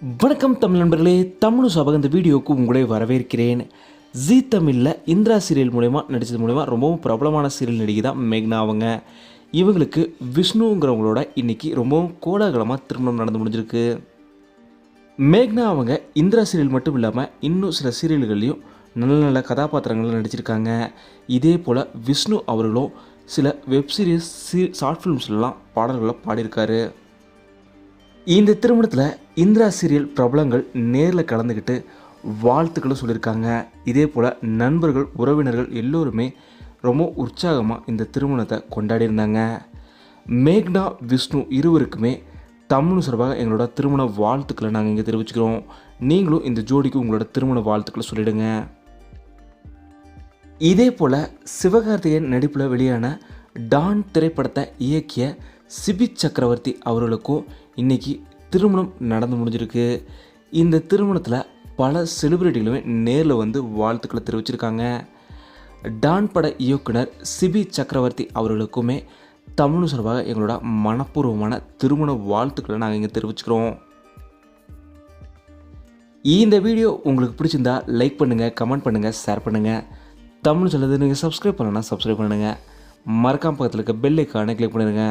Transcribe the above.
வணக்கம் தமிழ் நண்பர்களே தமிழ் சபக இந்த வீடியோவுக்கு உங்களை வரவேற்கிறேன். ஜீ தமிழில் இந்திரா சீரியல் மூலயமா நடித்தது மூலயமா ரொம்பவும் பிரபலமான சீரியல் நடிகை தான் மேக்னா அவங்க. இவங்களுக்கு விஷ்ணுங்கிறவங்களோட இன்னைக்கு ரொம்பவும் கோலாகலமாக திருமணம் நடந்து முடிஞ்சிருக்கு. மேக்னா அவங்க இந்திரா சீரியல் மட்டும் இல்லாமல் இன்னும் சில சீரியல்கள்லையும் நல்ல நல்ல கதாபாத்திரங்களில் நடிச்சிருக்காங்க. இதே போல் விஷ்ணு அவர்களும் சில வெப்சீரிஸ் சீ ஷார்ட் ஃபிலிம்ஸ்லாம் பாடல்களை பாடியிருக்காரு. இந்த திருமணத்தில் இந்திரா சீரியல் பிரபலங்கள் நேரில் கலந்துக்கிட்டு வாழ்த்துக்களும் சொல்லியிருக்காங்க. இதே போல் நண்பர்கள் உறவினர்கள் எல்லோருமே ரொம்ப உற்சாகமாக இந்த திருமணத்தை கொண்டாடியிருந்தாங்க மேக்னா விஷ்ணு இருவருக்குமே தமிழ் சார்பாக எங்களோட திருமண வாழ்த்துக்களை நாங்கள் இங்கே தெரிவிச்சுக்கிறோம். நீங்களும் இந்த ஜோடிக்கு உங்களோட திருமண வாழ்த்துக்களை சொல்லிடுங்க. இதே போல் சிவகார்த்திகேயன் நடிப்பில் வெளியான டான் திரைப்படத்தை இயக்கிய சிபி சக்கரவர்த்தி அவர்களுக்கும் இன்னைக்கு திருமணம் நடந்து முடிஞ்சிருக்கு. இந்த திருமணத்தில் பல செலிபிரிட்டிகளுமே நேரில் வந்து வாழ்த்துக்களை தெரிவிச்சிருக்காங்க. டான் பட இயக்குனர் சிபி சக்கரவர்த்தி அவர்களுக்குமே தமிழ் சார்பாக எங்களோட மனப்பூர்வமான திருமண வாழ்த்துக்களை நாங்கள் இங்கே தெரிவிச்சுக்கிறோம். இந்த வீடியோ உங்களுக்கு பிடிச்சிருந்தா லைக் பண்ணுங்கள் கமெண்ட் பண்ணுங்கள் ஷேர் பண்ணுங்கள் தமிழ் சொல்லுது நீங்கள் சப்ஸ்கிரைப் பண்ணலன்னா சப்ஸ்கிரைப் பண்ணுங்கள் மறக்காம பக்கத்தில் இருக்க பெல் ஐக்கானை கிளிக் பண்ணிடுங்க.